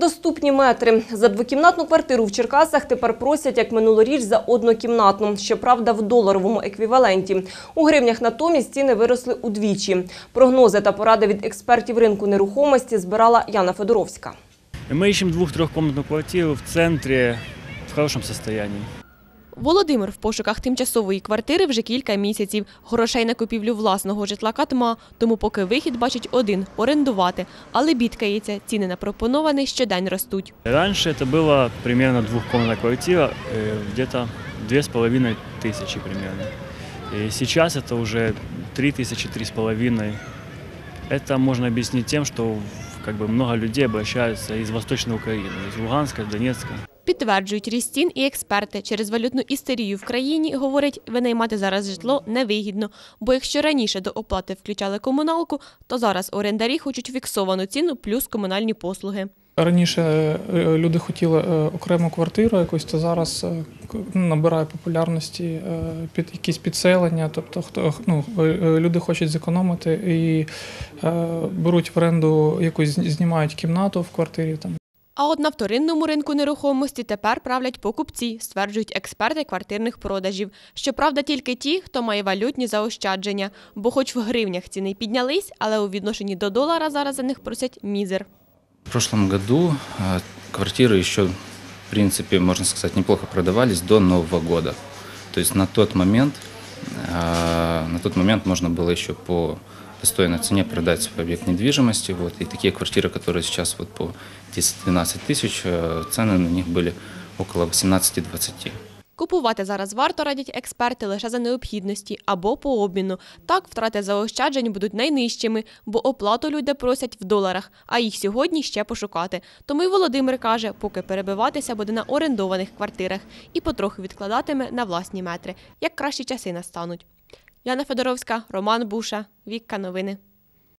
Доступні метри. За двокімнатну квартиру в Черкасах тепер просять, як минулоріч, за однокімнатну. Щоправда, в доларовому еквіваленті. У гривнях натомість ціни виросли удвічі. Прогнози та поради від експертів ринку нерухомості збирала Яна Федоровська. Ми Мы двох-трьохкомнатну квартиру в центрі в хорошому состоянии. Володимир в пошуках тимчасової квартири вже кілька місяців. Грошей на купівлю власного житла катма, тому поки вихід бачить один – орендувати. Але бідкається, ціни на пропоноване щодень ростуть. Раньше это была примерно двухкомнатная квартира, э, где-то две с половиной тысячи примерно. И сейчас это уже три тысячи, три с половиной. Это можно объяснить тем, что в- как бы много людей обращаются из Восточной Украины, из Луганска, Донецка. Підтверджують ріст цін і експерти. Через валютну істерію в країні, говорять, винаймати зараз житло невигідно. Бо якщо раніше до оплати включали комуналку, то зараз орендарі хочуть фіксовану ціну плюс комунальні послуги. Раніше е, люди хотіли е, окрему квартиру якусь, то зараз е, ну, набирає популярності е, під якісь підселення. Тобто, хто ну, е, е, люди хочуть зекономити і е, беруть в оренду якусь знімають кімнату в квартирі. Там А от на вторинному ринку нерухомості тепер правлять покупці, стверджують експерти квартирних продажів. Щоправда, тільки ті, хто має валютні заощадження, бо хоч в гривнях ціни й піднялись, але у відношенні до долара зараз за них просять мізер. В прошлом году э, квартиры еще, в принципе, можно сказать, неплохо продавались до Нового года. То есть на тот момент, э, на тот момент можно было еще по достойной цене продать свой объект недвижимости. Вот. И такие квартиры, которые сейчас вот по 10-12 тысяч, э, цены на них были около 18-20. Купувати зараз варто радять експерти лише за необхідності або по обміну. Так втрати заощаджень будуть найнижчими, бо оплату люди просять в доларах, а їх сьогодні ще пошукати. Тому й Володимир каже, поки перебиватися буде на орендованих квартирах і потроху відкладатиме на власні метри, як кращі часи настануть. Яна Федоровська, Роман Буша, Вікка Новини.